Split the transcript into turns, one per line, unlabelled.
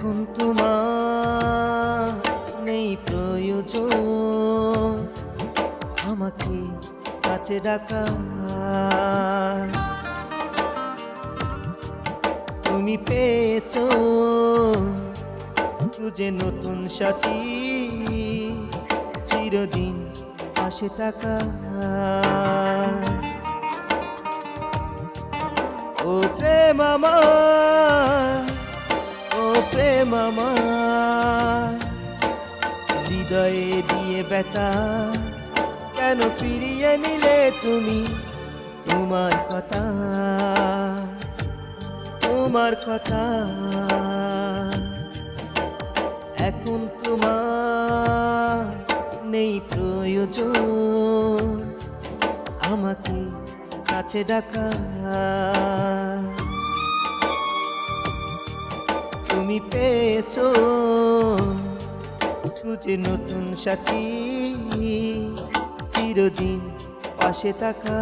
এখন তোমার নেই প্রয়োজন। আমাকে কাছে ডাকা। তুমি পেয়েছ যে নতুন সাথী। চিরদিন পাশে থাকা। ও প্রেম আমার প্রেম আমার হৃদয়ে দিয়ে ব্যথা, কেন ফিরিয়ে নিলে তুমি? তোমার কথা তোমার কথা। এখন তোমার নেই প্রয়োজন, আমাকে কাছে ডাকা। তুমি পেয়েছ। খুঁজে নতুন সাথী চিরদিন পাশে থাকা।